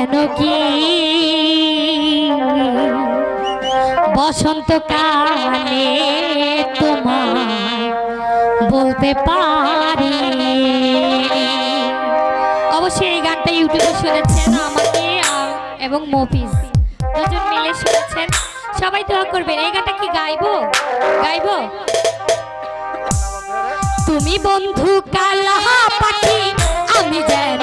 কেন কি? বসন্তকালে তোমার বলতে পারি। অবশ্যই এই গানটা ইউটিউবে শুনেছেন আমাকে এবং মফিস দুজন মিলে শুনেছেন। সবাই তো করবেন। এই গানটা কি গাইবো? গাইবো? তুমি বন্ধু কালা পাখি, আমি যেন